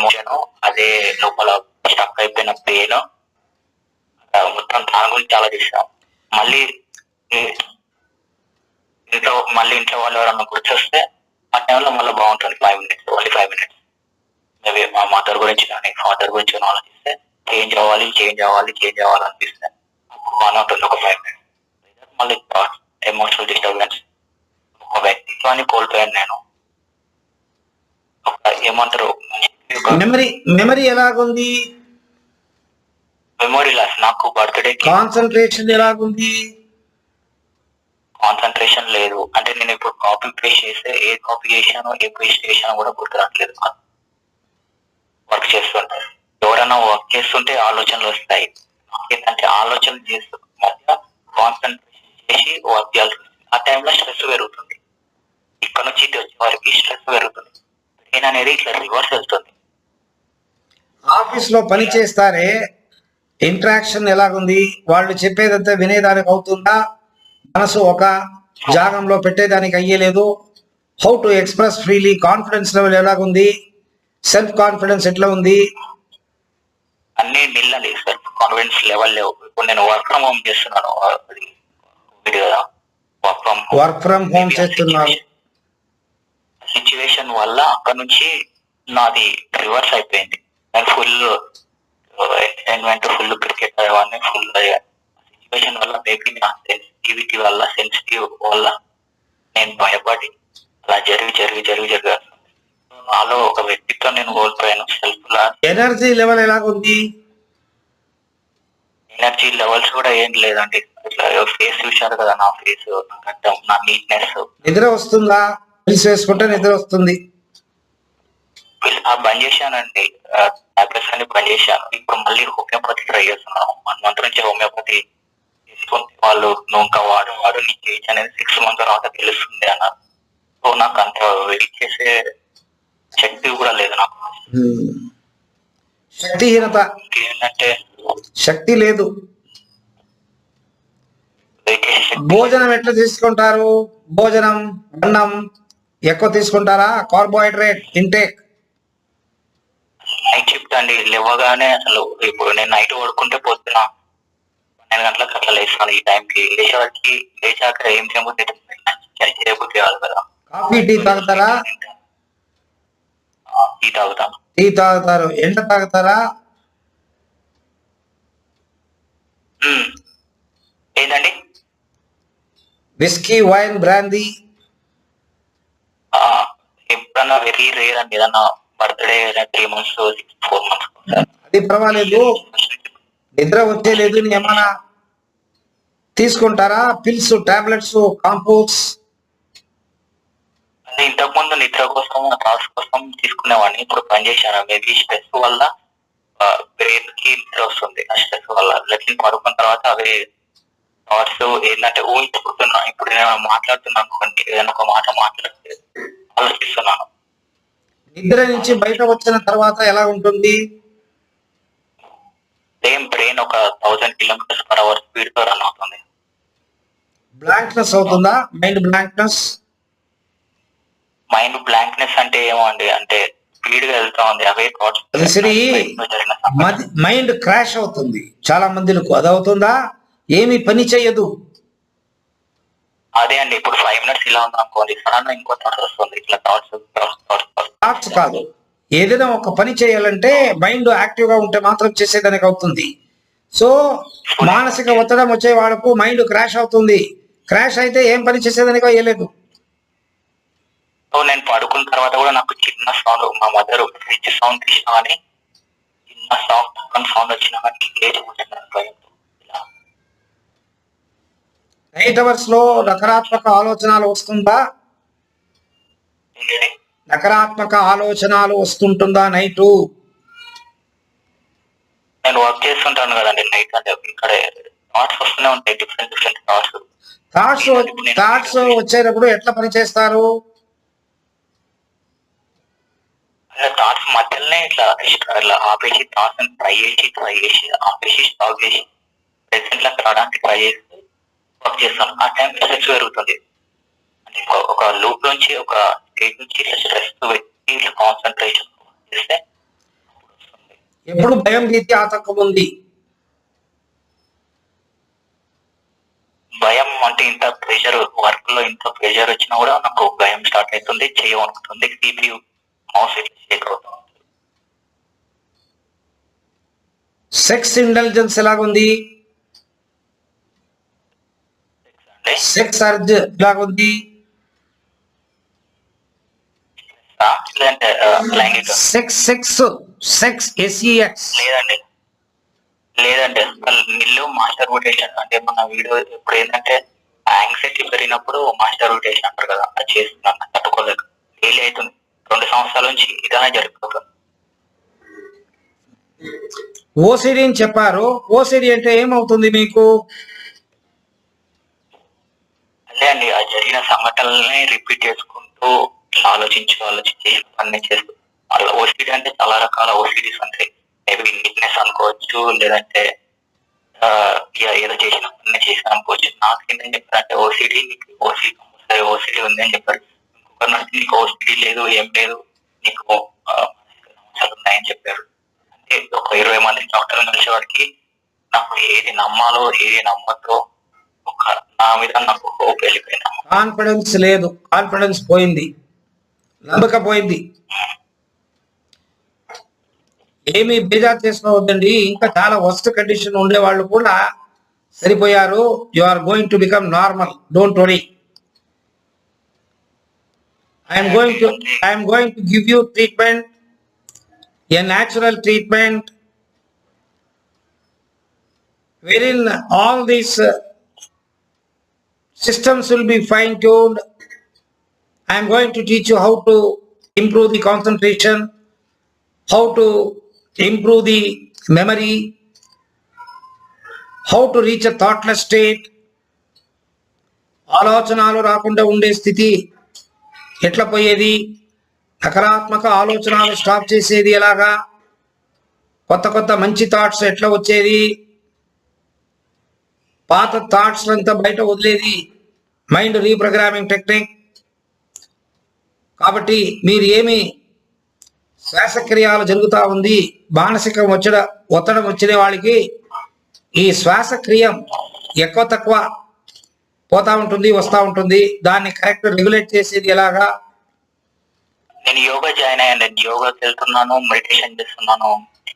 Emotion అదే లోపల stuck అయిపోయిన పెయిన్ మొత్తం దాని గురించి ఆలోచిస్తాం మళ్ళీ ఇంట్లో మళ్ళీ ఇంట్లో వాళ్ళు ఎవరన్నా గుర్తొస్తే ఆ టైంలో మళ్ళీ బాగుంటుంది five minutes only five minutes maybe మా మదర్ గురించి కానీ ఫాదర్ గురించి కానీ ఆలోచిస్తే చేంజ్ అవ్వాలి చేంజ్ అవ్వాలి చేంజ్ అవ్వాలి అనిపిస్తే అప్పుడు బాగానే ఉంటుంది ఒక ఫైవ్ మినిట్స్ మళ్ళీ థాట్స్ ఎమోషనల్ డిస్టర్బెన్స్ ఒక వ్యక్తిత్వాన్ని కోల్పోయాను నేను ఒక ఏమంటారు మెమరీ మెమరీ ఎలాగుంది? మెమొరీ లాస్ నాకు బర్త్డే కాన్సన్ట్రేషన్ ఎలాగుంది? కాన్సన్ట్రేషన్ లేదు. అంటే నేను ఇప్పుడు కాపీ పేస్ట్ చేస్తే ఏ కాపీ చేశానో ఏ పేస్ట్ చేశానో కూడా గుర్తు రావట్లేదు వర్క్ చేస్తుంటే. ఎవరైనా వర్క్ చేస్తుంటే ఆలోచనలు వస్తాయి. ఏంటంటే ఆలోచన చేస్తూ మధ్య కాన్సన్ట్రేషన్ చేసి వర్క్ చేయాల్సి వస్తుంది. ఆ టైంలో స్ట్రెస్ పెరుగుతుంది. ఇక్కడ నుంచి ఇటు వచ్చే వారికి స్ట్రెస్ పెరుగుతుంది. బ్రెయిన్ అనేది ఇట్లా రివర్స్ వెళ్తుంది. ఆఫీస్లో పని చేస్తారే ఇంటరాక్షన్ ఎలాగుంది? వాళ్ళు చెప్పేదంతా వినేదానికి అవుతుందా? మనసు ఒక జాగంలో పెట్టేదానికి అయ్యలేదు. How to express freely confidence level ఎలాగుంది? సెల్ఫ్ కాన్ఫిడెన్స్ ఎట్లా ఉంది? అన్ని నిల్లండి సెల్ఫ్ కాన్ఫిడెన్స్ లెవెల్ లేవు. ఇప్పుడు నేను వర్క్ ఫ్రమ్ హోమ్ చేస్తున్నాను. Work from work from home చేస్తున్నారు సిచ్యువేషన్ వల్ల అక్కడ నుంచి నాది రివర్స్ అయిపోయింది. నేను ఫుల్ ఎంటర్టైన్మెంట్ ఫుల్ క్రికెట్ ఆడేవాడిని ఫుల్ సిచ్యువేషన్ వల్ల మేబీ నా సెన్సిటివిటీ వల్ల సెన్సిటివ్ వల్ల నేను భయపడి అలా జరిగి జరిగి జరిగి జరిగి. నాలో ఒక వ్యక్తిత్వం నేను కోల్పోయాను. సెల్ఫ్ లా. ఎనర్జీ లెవెల్ ఎలాగుంది ఎనర్జీ లెవెల్స్ కూడా ఏం లేదండి. ఇట్లా ఫేస్ చూశారు కదా నా ఫేస్ నా నీట్నెస్ నిద్ర వస్తుందా? పిలిచి వేసుకుంటే నిద్ర వస్తుంది. బంద్ చేశానండి. టాబ్లెట్స్ అన్ని బంద్ చేశాను. ఇప్పుడు మళ్ళీ హోమియోపతి ట్రై చేస్తున్నాను. వన్ మంత్ నుంచి హోమియోపతి తీసుకుంటే వాళ్ళు నువ్వు ఇంకా వాడు వాడు నీకు ఏజ్ అనేది సిక్స్ మంత్ తర్వాత తెలుస్తుంది అన్నారు సో నాకు అంత వెయిట్ చేసే శక్తి కూడా లేదు నాకు. శక్తిహీనత. ఏంటంటే శక్తి లేదు. భోజనం ఎట్లా తీసుకుంటారు? భోజనం అన్నం ఎక్కువ తీసుకుంటారా? కార్బోహైడ్రేట్ ఇంటేక్ నైట్ షిఫ్ట్ అండి. లేవగానే అసలు ఇప్పుడు నేను నైట్ పడుకుంటే పొద్దున పన్నెండు గంటలకు అట్లా లేస్తాను ఈ టైంకి లేచేవారికి లేచాక ఏం చేయబుద్ధి చేయబుద్ధి కాదు కదా. కాఫీ టీ తాగుతారా? టీ తాగుతాను. టీ తాగుతారు. ఎండ తాగుతారా. ఏంటండి? విస్కీ వైన్ బ్రాందీ ఎప్పుడన్నా వెరీ రేర్ అండి. ఏదన్నా birthday three months four months అది పర్వాలేదు. నిద్ర వచ్చేలేదు అని ఏమైనా తీసుకుంటారా? పిల్స్ టాబ్లెట్స్ కాంపోక్స్ అంటే ఇంతకు ముందు నిద్ర కోసం థాట్స్ కోసం తీసుకునేవాడిని. ఇప్పుడు పని చేశాను. మేబీ స్ట్రెస్ వల్ల బ్రెయిన్కి నిద్ర వస్తుంది. ఆ స్ట్రెస్ వల్ల. లెట్లిన్ పడుకున్న తర్వాత అవి థాట్స్ ఏంటంటే ఊహించుకుంటున్నా. ఇప్పుడు నేను మాట్లాడుతున్నాను అనుకోండి ఏదైనా ఒక మాట మాట్లాడితే ఆలోచిస్తున్నాను. నిద్ర నుంచి బయట వచ్చిన తర్వాత ఎలా ఉంటుంది? సేమ్ బ్రెయిన్ ఒక థౌసండ్ కిలోమీటర్స్ పర్ అవర్ స్పీడ్తో రన్ అవుతుంది. బ్లాంక్నెస్ అవుతుందా? Mind blankness? మైండ్ బ్లాంక్నెస్ అంటే ఏమో అండి అంటే స్పీడ్గా వెళ్తా ఉంది అవే థాట్స్ మైండ్ క్రాష్ అవుతుంది. చాలా మందిలకు అది అవుతుందా? ఏమి పని చేయదు. అదే అండి ఇప్పుడు ఫైవ్ మినిట్స్ ఇలా ఉంది అనుకోండి సడన్ ఇంకో థాట్స్ వస్తుంది ఇట్లా థాట్స్ థాట్స్ కాదు. ఏదైనా ఒక పని చేయాలంటే మైండ్ యాక్టివ్గా ఉంటే మాత్రం చేసేదానికి అవుతుంది. సో మానసిక ఒత్తిడం వచ్చే వాళ్ళకు మైండ్ క్రాష్ అవుతుంది. క్రాష్ అయితే ఏం పని చేసేదానికి అయ్యలేదు. సో నేను పడుకున్న తర్వాత కూడా నాకు చిన్న సౌండ్ మా మదర్ ఫ్రిడ్జ్ సౌండ్ తీసినా కానీ చిన్న సౌండ్ వచ్చినా కానీ నైట్ అవర్స్లో నకారాత్మక ఆలోచనలు వస్తుందా? నకారాత్మక ఆలోచనలు వస్తుంటుందా నైటు? నేను వర్క్ చేస్తుంటాను కదండి నైట్ అంటే ఇక్కడ థాట్స్ వస్తూనే ఉంటాయి different different thoughts thoughts thoughts వచ్చేటప్పుడు ఎట్లా పని చేస్తారు? థాట్స్ మధ్యలోనే ఇట్లా ఇట్లా ఆపేసి థాట్స్ ట్రై చేసి ట్రై చేసి ఆపేసి స్టాప్ చేసి ప్రెసెంట్లకు రావడానికి ట్రై చేసి వర్క్ చేస్తాను. ఆ టైం స్ట్రెస్ పెరుగుతుంది. అంటే ఒక- లూప్ నుంచి ఒక నుంచి స్ట్రెస్ పెట్టి కాన్సన్ట్రేషన్ చేస్తే ఎప్పుడు భయం భీతి ఆతంకం ఉంది? భయం అంటే ఇంత ప్రెషర్ వర్క్లో ఇంత ప్రెషర్ వచ్చినా కూడా నాకు భయం స్టార్ట్ అవుతుంది చేయవనుకుతుంది సిపియు మౌస్ షేక్ అవుతుంది. సెక్స్ ఇంటెలిజెన్స్ ఎలాగుంది? సెక్స్ అర్జ్ ఎలాగుంది ఆ, లేదంటే లైంగిక సెక్స్ సెక్స్ సెక్స్ ఎస్ఈఎక్స్ లేదండి. లేదండి. నిల్లు మాస్టర్ రొటేషన్ అంటే మన వీడియో ఇప్పుడు ఏంటంటే యాంగ్జైటీ పెరిగినప్పుడు మాస్టర్ రొటేషన్ అంటారు కదా అది చేస్తున్నాను తట్టుకోలేక. డైలీ అవుతుంది రెండు సంవత్సరాల నుంచి ఇదనే జరిగిపోతుంది ఓసిడి అని చెప్పారు. ఓసిడి అంటే ఏమవుతుంది మీకు? అదే అండి ఆ జరిగిన సంఘటనల్ని రిపీట్ చేసుకుంటూ ఆలోచించి ఆలోచించి అన్ని చేస్తూ అలా ఓసిడి అంటే చాలా రకాల ఓసిడీస్ ఉంటాయి. మేబీ నీట్నెస్ అనుకోవచ్చు లేదంటే ఏదో చేసిన పని చేసిన అనుకోవచ్చు. నాకు ఏంటని చెప్పారంటే ఓసిడి నీకు ఓసిడి కంపల్సరీ ఓసిడి ఉంది అని చెప్పారు. ఇంకొకరు అంటే నీకు ఓసిడి లేదు ఏం లేదు నీకు సమస్యలు ఉన్నాయని చెప్పారు. అంటే ఒక ఇరవై మంది డాక్టర్లు కలిసేవాడికి నాకు ఏది నమ్మాలో ఏది నమ్మతో ఒక నా మీద నాకు హోప్ వెళ్ళిపోయినా కాన్ఫిడెన్స్ లేదు. కాన్ఫిడెన్స్ పోయింది. నమ్మకం పోయింది ఏమి బేజార్ చేసుకోవద్దండి ఇంకా చాలా వర్స్ట్ కండిషన్ ఉండేవాళ్ళు కూడా సరిపోయారు. You are going to become normal don't worry I'm going to I'm going to give you treatment a natural treatment wherein all these uh, systems will be fine tuned. I am going to teach you how to improve the concentration, how to improve the memory, how to reach a thoughtless state. ఆలోచనలు రాకుండా ఉండే స్థితి ఎట్లా పోయేది నకారాత్మక ఆలోచనలు stop చేసేది ఎలాగా కొత్త కొత్త మంచి థాట్స్ ఎట్లా వచ్చేది పాత థాట్స్ అంతా బయట వదిలేది మైండ్ రీప్రోగ్రామింగ్ టెక్నిక్ కాబట్టి మీరు ఏమి శ్వాసక్రియాలు జరుగుతూ ఉంది మానసిక వచ్చడ ఒత్తడం వచ్చిన వాళ్ళకి ఈ శ్వాసక్రియ ఎక్కువ తక్కువ పోతా ఉంటుంది వస్తూ ఉంటుంది. దాన్ని కరెక్ట్ రెగ్యులేట్ చేసేది ఎలాగా? నేను యోగా జాయిన్ అయ్యాను యోగాకి వెళ్తున్నాను మెడిటేషన్ చేస్తున్నాను.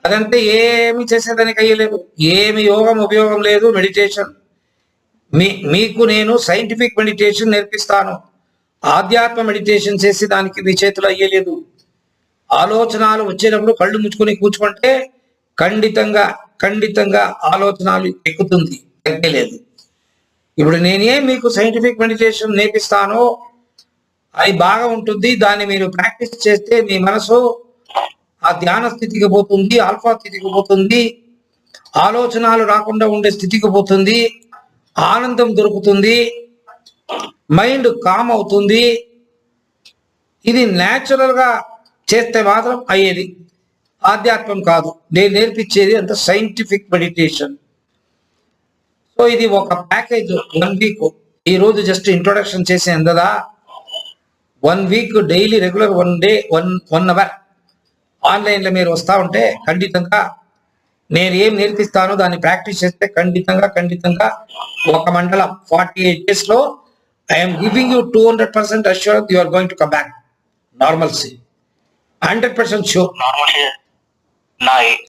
అదంటే ఏమి చేసేదానికి అయ్యలేదు ఏమి యోగం ఉపయోగం లేదు మెడిటేషన్. మీ మీకు నేను సైంటిఫిక్ మెడిటేషన్ నేర్పిస్తాను. ఆధ్యాత్మ మెడిటేషన్ చేసి దానికి మీ చేతులు అయ్యలేదు. ఆలోచనలు వచ్చేటప్పుడు కళ్ళు ముచ్చుకొని కూర్చుకుంటే ఖండితంగా ఖండితంగా ఆలోచనలు ఎక్కుతుంది. తగ్గలేదు ఇప్పుడు నేనే మీకు సైంటిఫిక్ మెడిటేషన్ నేర్పిస్తానో అది బాగా ఉంటుంది దాన్ని మీరు ప్రాక్టీస్ చేస్తే మీ మనసు ఆ ధ్యాన స్థితికి పోతుంది ఆల్ఫా స్థితికి పోతుంది ఆలోచనలు రాకుండా ఉండే స్థితికి పోతుంది ఆనందం దొరుకుతుంది మైండ్ కామ్ అవుతుంది. ఇది న్యాచురల్గా చేస్తే మాత్రం అయ్యేది. ఆధ్యాత్మం కాదు. నేను నేర్పించేది అంత సైంటిఫిక్ మెడిటేషన్ సో ఇది ఒక ప్యాకేజ్ వన్ వీక్ ఈ రోజు జస్ట్ ఇంట్రొడక్షన్ చేసే అందదా one week daily regular one day one one hour ఆన్లైన్లో మీరు వస్తూ ఉంటే ఖండితంగా నేను ఏం నేర్పిస్తానో దాన్ని ప్రాక్టీస్ చేస్తే ఖండితంగా ఖండితంగా ఒక మండలం ఫార్టీ ఎయిట్ డేస్లో I am giving you 200% assurance you are going to come back. Normalcy. 100% sure. Normalcy.